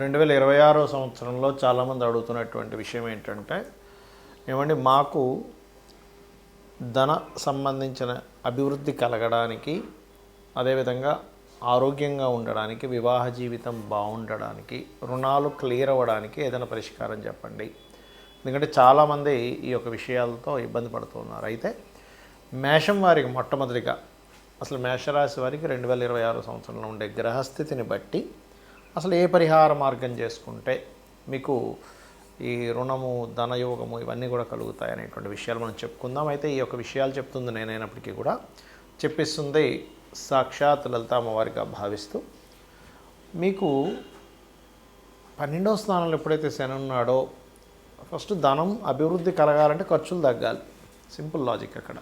రెండు వేల ఇరవై ఆరో సంవత్సరంలో చాలామంది అడుగుతున్నటువంటి విషయం ఏంటంటే ఏమండి మాకు ధన సంబంధించిన అభివృద్ధి కలగడానికి అదేవిధంగా ఆరోగ్యంగా ఉండడానికి వివాహ జీవితం బాగుండడానికి రుణాలు క్లియర్ అవ్వడానికి ఏదైనా పరిష్కారం చెప్పండి. ఎందుకంటే చాలామంది ఈ యొక్క విషయాలతో ఇబ్బంది పడుతున్నారు అయితే మేషం వారికి మొట్టమొదటిగా అసలు మేషరాశి వారికి రెండు వేల ఇరవై ఆరు సంవత్సరంలో ఉండే గ్రహస్థితిని బట్టి అసలు ఏ పరిహార మార్గం చేసుకుంటే మీకు ఈ రుణము ధనయోగము ఇవన్నీ కూడా కలుగుతాయి అనేటువంటి విషయాలు మనం చెప్పుకుందాం. అయితే ఈ యొక్క విషయాలు చెప్తుంది నేనైనప్పటికీ కూడా చెప్పిస్తుంది సాక్షాత్ లలిత అమ్మవారిగా భావిస్తూ. మీకు పన్నెండవ స్థానంలో ఎప్పుడైతే శని ఉన్నాడో ఫస్ట్ ధనం అభివృద్ధి కలగాలంటే ఖర్చులు తగ్గాలి. సింపుల్ లాజిక్ అక్కడ.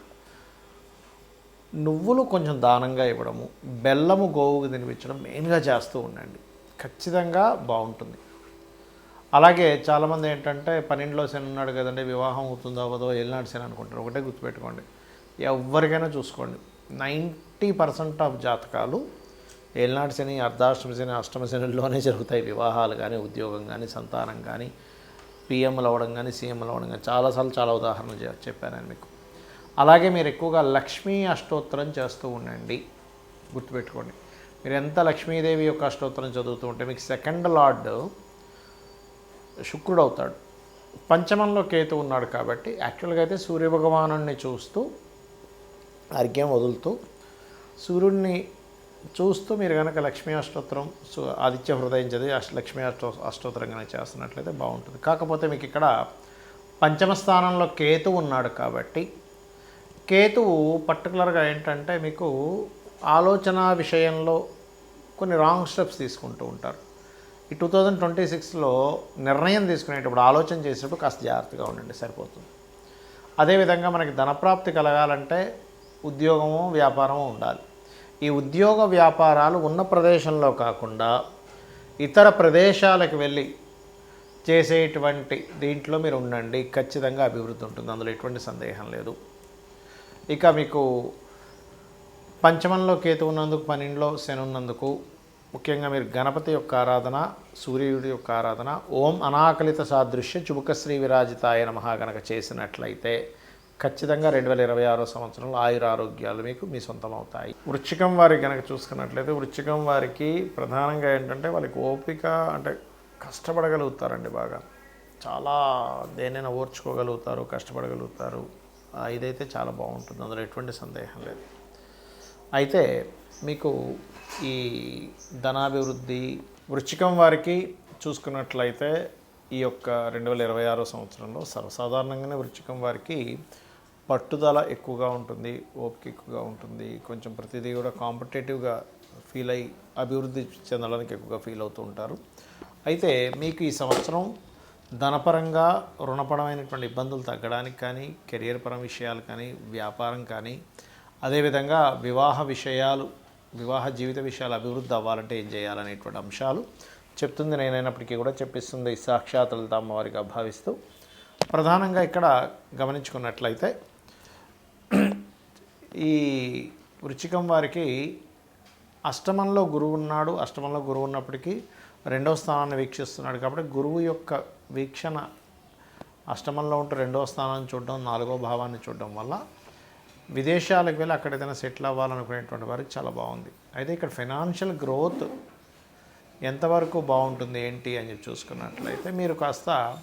నువ్వులు కొంచెం దానంగా ఇవ్వడము బెల్లము గోవుకు తినిపించడం మెయిన్గా చేస్తూ ఉండండి. ఖచ్చితంగా బాగుంటుంది. అలాగే చాలామంది ఏంటంటే పన్నెండులో శని ఉన్నాడు కదండి వివాహం అవుతుందో అవ్వదో ఏలినాడు శని అనుకుంటారు. ఒకటే గుర్తుపెట్టుకోండి. ఎవరికైనా చూసుకోండి. నైంటీ పర్సెంట్ ఆఫ్ జాతకాలు ఏలినాడు శని అర్ధాష్టమ శని అష్టమ శనిలోనే జరుగుతాయి. వివాహాలు కానీ ఉద్యోగం కానీ సంతానం కానీ పిఎంలు అవ్వడం కానీ సీఎంలు అవ్వడం కానీ చాలాసార్లు చాలా ఉదాహరణలు చెప్పాను నేను మీకు. అలాగే మీరు ఎక్కువగా లక్ష్మీ అష్టోత్తరం చేస్తూ ఉండండి. గుర్తుపెట్టుకోండి. మీరు ఎంత లక్ష్మీదేవి యొక్క అష్టోత్తరం చదువుతూ ఉంటే మీకు సెకండ్ లార్డ్ శుక్రుడు అవుతాడు పంచమంలో కేతు ఉన్నాడు కాబట్టి యాక్చువల్గా అయితే సూర్యభగవాను చూస్తూ అర్ఘ్యం వదులుతూ సూర్యుడిని చూస్తూ మీరు కనుక లక్ష్మీ అష్టోత్తరం ఆదిత్య హృదయం చదివి అష్ట లక్ష్మీ అష్టో అష్టోత్తరం కనుక చేస్తున్నట్లయితే బాగుంటుంది. కాకపోతే మీకు ఇక్కడ పంచమ స్థానంలో కేతు ఉన్నాడు కాబట్టి కేతువు పర్టికులర్గా ఏంటంటే మీకు ఆలోచన విషయంలో కొన్ని రాంగ్ స్టెప్స్ తీసుకుంటూ ఉంటారు. ఈ టూ థౌజండ్ ట్వంటీ సిక్స్లో నిర్ణయం తీసుకునేటప్పుడు ఆలోచన చేసేటప్పుడు కాస్త జాగ్రత్తగా ఉండండి సరిపోతుంది. అదేవిధంగా మనకి ధనప్రాప్తి కలగాలంటే ఉద్యోగము వ్యాపారము ఉండాలి. ఈ ఉద్యోగ వ్యాపారాలు ఉన్న ప్రదేశంలో కాకుండా ఇతర ప్రదేశాలకు వెళ్ళి చేసేటువంటి దీంట్లో మీరు ఉండండి. ఖచ్చితంగా అభివృద్ధి ఉంటుంది. అందులో ఎటువంటి సందేహం లేదు. ఇక మీకు పంచమంలో కేతు ఉన్నందుకు పన్నెండులో శని ఉన్నందుకు ముఖ్యంగా మీరు గణపతి యొక్క ఆరాధన సూర్యుడి యొక్క ఆరాధన ఓం అనాకలిత సాదృశ్య చుబుకశ్రీ విరాజితాయ నమః గనక చేసినట్లయితే ఖచ్చితంగా రెండు వేల ఇరవై ఆరో సంవత్సరంలో ఆయుర ఆరోగ్యాలు మీకు మీ సొంతం అవుతాయి వృశ్చికం వారికి కనుక చూసుకున్నట్లయితే వృచ్చికం వారికి ప్రధానంగా ఏంటంటే వాళ్ళకి ఓపిక అంటే కష్టపడగలుగుతారండి బాగా. చాలా దేనైనా ఓర్చుకోగలుగుతారు కష్టపడగలుగుతారు. ఇదైతే చాలా బాగుంటుంది. అందులో ఎటువంటి సందేహం లేదు. అయితే మీకు ఈ ధనాభివృద్ధి వృశ్చికం వారికి చూసుకున్నట్లయితే ఈ యొక్క రెండు వేల ఇరవై ఆరో సంవత్సరంలో సర్వసాధారణంగానే వృశ్చికం వారికి పట్టుదల ఎక్కువగా ఉంటుంది ఓపిక ఎక్కువగా ఉంటుంది. కొంచెం ప్రతిదీ కూడా కాంపిటేటివ్గా ఫీల్ అయ్యి అభివృద్ధి చెందడానికి ఎక్కువగా ఫీల్ అవుతూ ఉంటారు. అయితే మీకు ఈ సంవత్సరం ధనపరంగా రుణపరమైనటువంటి ఇబ్బందులు తగ్గడానికి కానీ కెరియర్ పరం విషయాలు కానీ వ్యాపారం కానీ అదేవిధంగా వివాహ విషయాలు వివాహ జీవిత విషయాలు అభివృద్ధి అవ్వాలంటే ఏం చేయాలనేటువంటి అంశాలు చెప్తుంది. నేనైనప్పటికీ కూడా చెప్పిస్తుంది సాక్షాత్ అమ్మవారిగా భావిస్తూ. ప్రధానంగా ఇక్కడ గమనించుకున్నట్లయితే ఈ వృచ్చికం వారికి అష్టమంలో గురువు ఉన్నాడు. అష్టమంలో గురువు ఉన్నప్పటికీ రెండవ స్థానాన్ని వీక్షిస్తున్నాడు కాబట్టి గురువు యొక్క వీక్షణ అష్టమంలో ఉంటూ రెండవ స్థానాన్ని చూడడం నాలుగో భావాన్ని చూడడం వల్ల విదేశాలకు వెళ్ళి అక్కడ ఏదైనా సెటిల్ అవ్వాలనుకునేటువంటి వారికి చాలా బాగుంది. అయితే ఇక్కడ ఫైనాన్షియల్ గ్రోత్ ఎంతవరకు బాగుంటుంది ఏంటి అని చెప్పి చూసుకున్నట్లయితే మీరు కాస్త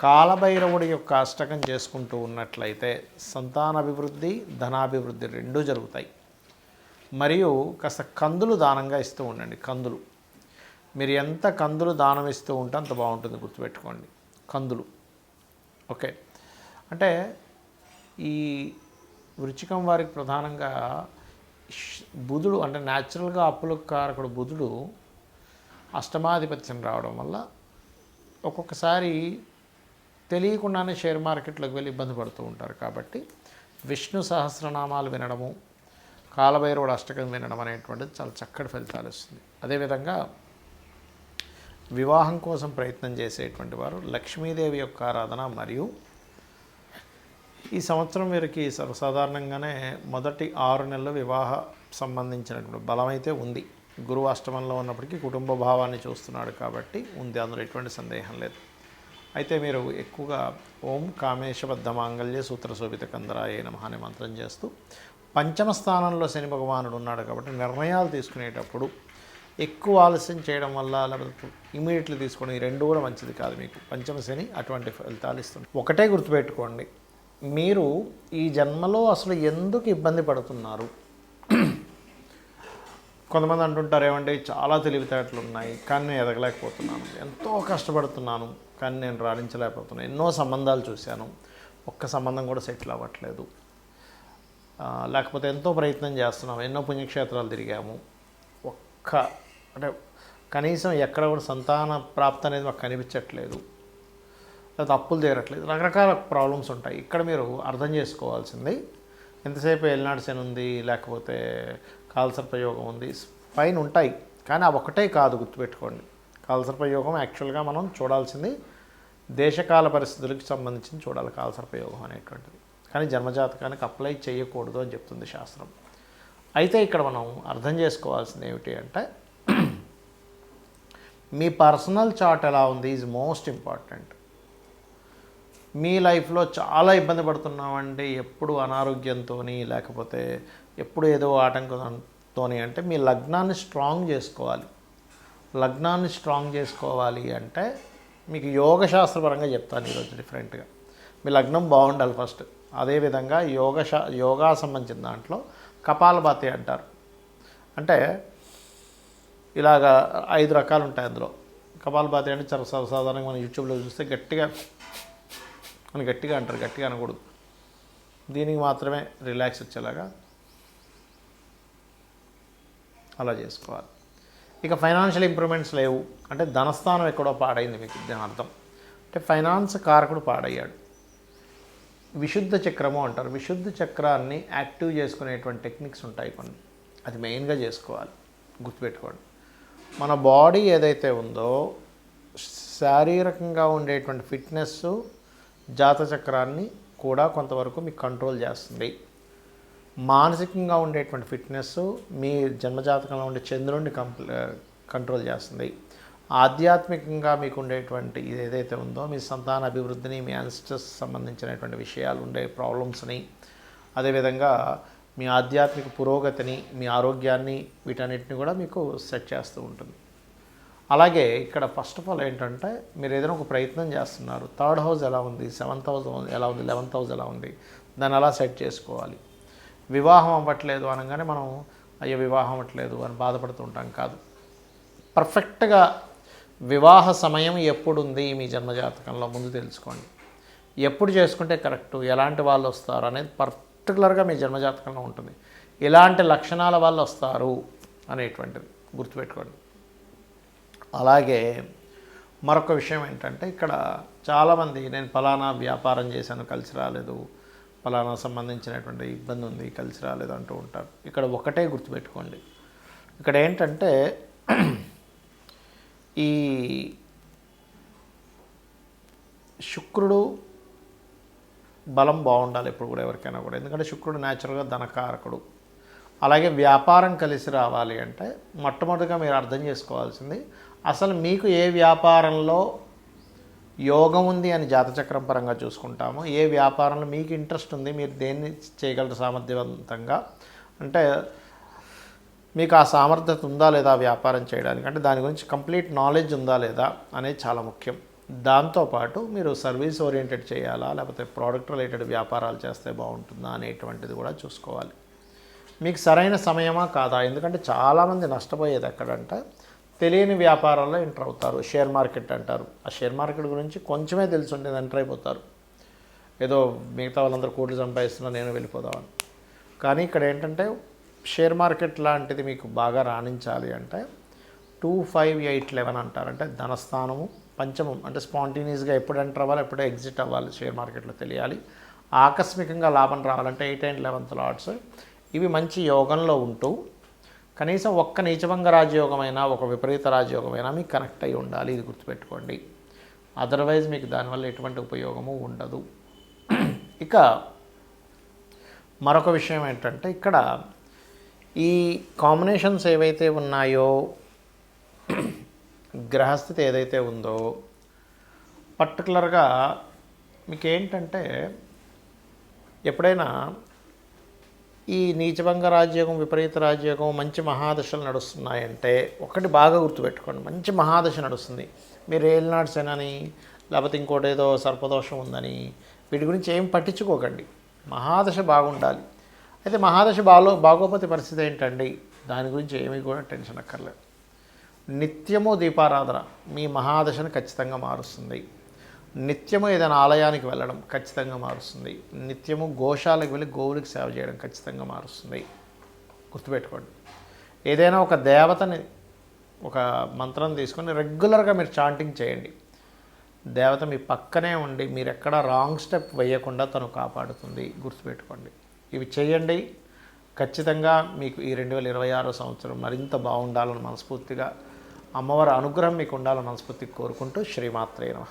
కాలభైరవుడి యొక్క అష్టకం చేసుకుంటూ ఉన్నట్లయితే సంతానాభివృద్ధి ధనాభివృద్ధి రెండూ జరుగుతాయి. మరియు కాస్త కందులు దానంగా ఇస్తూ ఉండండి కందులు. మీరు ఎంత కందులు దానం ఇస్తూ ఉంటే అంత బాగుంటుంది గుర్తుపెట్టుకోండి కందులు. ఓకే. అంటే ఈ వృచ్చికం వారికి ప్రధానంగా బుధుడు అంటే న్యాచురల్గా అప్పులకు కారకుడు బుధుడు అష్టమాధిపత్యం రావడం వల్ల ఒక్కొక్కసారి తెలియకుండానే షేర్ మార్కెట్లోకి వెళ్ళి ఇబ్బంది పడుతూ ఉంటారు కాబట్టి విష్ణు సహస్రనామాలు వినడము కాలభైరవుడు అష్టకం వినడం అనేటువంటిది చాలా చక్కటి ఫలితాలు ఇస్తుంది. అదేవిధంగా వివాహం కోసం ప్రయత్నం చేసేటువంటి వారు లక్ష్మీదేవి యొక్క ఆరాధన మరియు ఈ సంవత్సరం వీరికి సర్వసాధారణంగానే మొదటి ఆరు నెలల వివాహ సంబంధించినటువంటి బలమైతే ఉంది. గురువు అష్టమంలో ఉన్నప్పటికీ కుటుంబ భావాన్ని చూస్తున్నాడు కాబట్టి ఉంది. అందులో ఎటువంటి సందేహం లేదు. అయితే మీరు ఎక్కువగా ఓం కామేశబద్ధ మాంగళ్య సూత్ర శోభిత కందరాయ నమః అనే మంత్రం చేస్తూ పంచమ స్థానంలో శని భగవానుడు ఉన్నాడు కాబట్టి నిర్ణయాలు తీసుకునేటప్పుడు ఎక్కువ ఆలస్యం చేయడం వల్ల లేకపోతే ఇమీడియట్లీ తీసుకోవడం ఈ రెండు కూడా మంచిది కాదు మీకు. పంచమ శని అటువంటి ఫలితాలు ఇస్తుంది. ఒకటే గుర్తుపెట్టుకోండి. మీరు ఈ జన్మలో అసలు ఎందుకు ఇబ్బంది పడుతున్నారు? కొంతమంది అంటుంటారు ఏమంటే చాలా తెలివితేటలు ఉన్నాయి కానీ నేను ఎదగలేకపోతున్నాను. ఎంతో కష్టపడుతున్నాను కానీ నేను రాణించలేకపోతున్నాను. ఎన్నో సంబంధాలు చూశాను. ఒక్క సంబంధం కూడా సెటిల్ అవ్వట్లేదు. లేకపోతే ఎంతో ప్రయత్నం చేస్తున్నాం ఎన్నో పుణ్యక్షేత్రాలు తిరిగాము. ఒక్క అంటే కనీసం ఎక్కడ కూడా సంతాన ప్రాప్తి అనేది మాకు కనిపించట్లేదు. లేకపోతే అప్పులు తీరట్లేదు. రకరకాల ప్రాబ్లమ్స్ ఉంటాయి. ఇక్కడ మీరు అర్థం చేసుకోవాల్సింది ఎంతసేపు ఎల్నాడ్సెన్ ఉంది లేకపోతే కాల్సర్పయోగం ఉంది పైన ఉంటాయి. కానీ అవి ఒకటే కాదు గుర్తుపెట్టుకోండి. కాల్సర్పయోగం యాక్చువల్గా మనం చూడాల్సింది దేశకాల పరిస్థితులకు సంబంధించి చూడాలి కాల్సర్పయోగం అనేటువంటిది. కానీ జన్మజాతకానికి అప్లై చేయకూడదు అని చెప్తుంది శాస్త్రం. అయితే ఇక్కడ మనం అర్థం చేసుకోవాల్సింది ఏమిటి అంటే మీ పర్సనల్ చార్ట్ ఎలా ఉంది ఈజ్ మోస్ట్ ఇంపార్టెంట్ మీ లైఫ్లో చాలా ఇబ్బంది పడుతున్నామండి. ఎప్పుడు అనారోగ్యంతో లేకపోతే ఎప్పుడు ఏదో ఆటంకంతో అంటే మీ లగ్నాన్ని స్ట్రాంగ్ చేసుకోవాలి. లగ్నాన్ని స్ట్రాంగ్ చేసుకోవాలి అంటే మీకు యోగ శాస్త్రపరంగా చెప్తాను ఈరోజు డిఫరెంట్గా. మీ లగ్నం బాగుండాలి ఫస్ట్. అదేవిధంగా యోగ శా యోగా సంబంధించిన దాంట్లో కపాలభాతి అంటారు. అంటే ఇలాగా ఐదు రకాలు ఉంటాయి అందులో. కపాలభాతి అంటే చాలా సర్వసాధారణంగా మనం యూట్యూబ్లో చూస్తే గట్టిగా అని గట్టిగా అంటారు గట్టిగా అనకూడదు. దీనికి మాత్రమే రిలాక్స్ వచ్చేలాగా అలా చేసుకోవాలి. ఇక ఫైనాన్షియల్ ఇంప్రూవ్మెంట్స్ లేవు. అంటే ధనస్థానం ఎక్కడో పాడైంది మీకు దాని అర్థం. అంటే ఫైనాన్స్ కారకుడు పాడయ్యాడు. విశుద్ధ చక్రము అంటారు. విశుద్ధ చక్రాన్ని యాక్టివ్ చేసుకునేటువంటి టెక్నిక్స్ ఉంటాయి కొన్ని. అది మెయిన్గా చేసుకోవాలి. గుర్తుపెట్టుకోండి. మన బాడీ ఏదైతే ఉందో శారీరకంగా ఉండేటువంటి ఫిట్నెస్ జాతచక్రాన్ని కూడా కొంతవరకు మీకు కంట్రోల్ చేస్తుంది. మానసికంగా ఉండేటువంటి ఫిట్నెస్ మీ జన్మజాతకంలో ఉండే చంద్రుడిని కంప్ల కంట్రోల్ చేస్తుంది. ఆధ్యాత్మికంగా మీకు ఉండేటువంటి ఇది ఏదైతే ఉందో మీ సంతాన అభివృద్ధిని మీ అన్స్టస్ సంబంధించినటువంటి విషయాలు ఉండే ప్రాబ్లమ్స్ని అదేవిధంగా మీ ఆధ్యాత్మిక పురోగతిని మీ ఆరోగ్యాన్ని వీటన్నిటిని కూడా మీకు సెట్ చేస్తూ ఉంటుంది. అలాగే ఇక్కడ ఫస్ట్ ఆఫ్ ఆల్ ఏంటంటే మీరు ఏదైనా ఒక ప్రయత్నం చేస్తున్నారు. థర్డ్ హౌస్ ఎలా ఉంది? సెవెంత్ హౌస్ ఎలా ఉంది? లెవెన్త్ హౌస్ ఎలా ఉంది? దాన్ని అలా సెట్ చేసుకోవాలి. వివాహం అవ్వట్లేదు అనగానే మనం అయ్యో వివాహం అవ్వట్లేదు అని బాధపడుతూ ఉంటాం కాదు. పర్ఫెక్ట్గా వివాహ సమయం ఎప్పుడు ఉంది మీ జన్మజాతకంలో? ముందు తెలుసుకోండి. ఎప్పుడు చేసుకుంటే కరెక్ట్? ఎలాంటి వాళ్ళు వస్తారు? అనేది పర్టికులర్గా మీ జన్మజాతకంలో ఉంటుంది. ఎలాంటి లక్షణాల వాళ్ళు వస్తారు? అనేటువంటిది గుర్తుపెట్టుకోండి. అలాగే మరొక విషయం ఏంటంటే ఇక్కడ చాలామంది నేను ఫలానా వ్యాపారం చేశాను కలిసి రాలేదు ఫలానా సంబంధించినటువంటి ఇబ్బంది ఉంది కలిసి రాలేదు అంటూ ఉంటారు. ఇక్కడ ఒకటే గుర్తుపెట్టుకోండి. ఇక్కడ ఏంటంటే ఈ శుక్రుడు బలం బాగుండాలి ఎప్పుడు కూడా ఎవరికైనా కూడా. ఎందుకంటే శుక్రుడు న్యాచురల్గా ధనకారకుడు. అలాగే వ్యాపారం కలిసి రావాలి అంటే మొట్టమొదటిగా మీరు అర్థం చేసుకోవాల్సింది అసలు మీకు ఏ వ్యాపారంలో యోగం ఉంది అని జాతచక్రం పరంగా చూసుకుంటాము. ఏ వ్యాపారంలో మీకు ఇంట్రెస్ట్ ఉంది మీరు దేన్ని చేయగలరు సామర్థ్యవంతంగా? అంటే మీకు ఆ సామర్థ్యత ఉందా లేదా వ్యాపారం చేయడానికి? అంటే దాని గురించి కంప్లీట్ నాలెడ్జ్ ఉందా లేదా అనేది చాలా ముఖ్యం. దాంతోపాటు మీరు సర్వీస్ ఓరియంటెడ్ చేయాలా లేకపోతే ప్రోడక్ట్ రిలేటెడ్ వ్యాపారాలు చేస్తే బాగుంటుందా అనేటువంటిది కూడా చూసుకోవాలి. మీకు సరైన సమయమా కాదా? ఎందుకంటే చాలామంది నష్టపోయేది ఎక్కడంటే తెలియని వ్యాపారాల్లో ఎంటర్ అవుతారు. షేర్ మార్కెట్ అంటారు. ఆ షేర్ మార్కెట్ గురించి కొంచెమే తెలిసి ఉండేది ఎంటర్ అయిపోతారు. ఏదో మిగతా వాళ్ళందరూ కోట్లు సంపాదిస్తున్నా నేను వెళ్ళిపోదామని. కానీ ఇక్కడ ఏంటంటే షేర్ మార్కెట్ లాంటిది మీకు బాగా రాణించాలి అంటే టూ ఫైవ్ ఎయిట్ లెవెన్ అంటారు అంటే ధనస్థానము పంచమం. అంటే స్పాంటేనియస్గా ఎప్పుడు ఎంటర్ అవ్వాలి ఎప్పుడు ఎగ్జిట్ అవ్వాలి షేర్ మార్కెట్లో తెలియాలి. ఆకస్మికంగా లాభం రావాలంటే ఎయిట్ అండ్ లెవెన్త్ లాట్స్ ఇవి మంచి యోగంలో ఉంటూ కనీసం ఒక్క నీచభంగ రాజయోగమైనా ఒక విపరీత రాజయోగమైనా మీకు కనెక్ట్ అయి ఉండాలి. ఇది గుర్తుపెట్టుకోండి. అదర్వైజ్ మీకు దానివల్ల ఎటువంటి ఉపయోగము ఉండదు. ఇక మరొక విషయం ఏంటంటే ఇక్కడ ఈ కాంబినేషన్స్ ఏవైతే ఉన్నాయో గ్రహస్థితి ఏదైతే ఉందో పర్టికులర్గా మీకు ఏంటంటే ఎప్పుడైనా ఈ నీచభంగ రాజ్యోగం విపరీత రాజ్యోగం మంచి మహాదశలు నడుస్తున్నాయంటే ఒకటి బాగా గుర్తుపెట్టుకోండి. మంచి మహాదశ నడుస్తుంది. మీరు ఏలినాడు లేకపోతే ఇంకోటి ఏదో సర్పదోషం ఉందని వీటి గురించి ఏం పట్టించుకోకండి. మహాదశ బాగుండాలి. అయితే మహాదశ బాలో బాగోపోతే పరిస్థితి ఏంటండి? దాని గురించి ఏమీ కూడా టెన్షన్ అక్కర్లేదు. నిత్యము దీపారాధన మీ మహాదశను ఖచ్చితంగా మారుస్తుంది. నిత్యము ఏదైనా ఆలయానికి వెళ్ళడం ఖచ్చితంగా మారుస్తుంది. నిత్యము గోశాలకు వెళ్ళి గోవులకు సేవ చేయడం ఖచ్చితంగా మారుస్తుంది. గుర్తుపెట్టుకోండి. ఏదైనా ఒక దేవతని ఒక మంత్రం తీసుకొని రెగ్యులర్గా మీరు చాంటింగ్ చేయండి. దేవత మీ పక్కనే ఉండి మీరు ఎక్కడ రాంగ్ స్టెప్ వేయకుండా తను కాపాడుతుంది. గుర్తుపెట్టుకోండి. ఇవి చేయండి. ఖచ్చితంగా మీకు ఈ రెండు వేల ఇరవై ఆరో సంవత్సరం మరింత బాగుండాలని మనస్ఫూర్తిగా అమ్మవారి అనుగ్రహం మీకు ఉండాలని మనస్ఫూర్తిగా కోరుకుంటూ శ్రీమాత్రే నమ.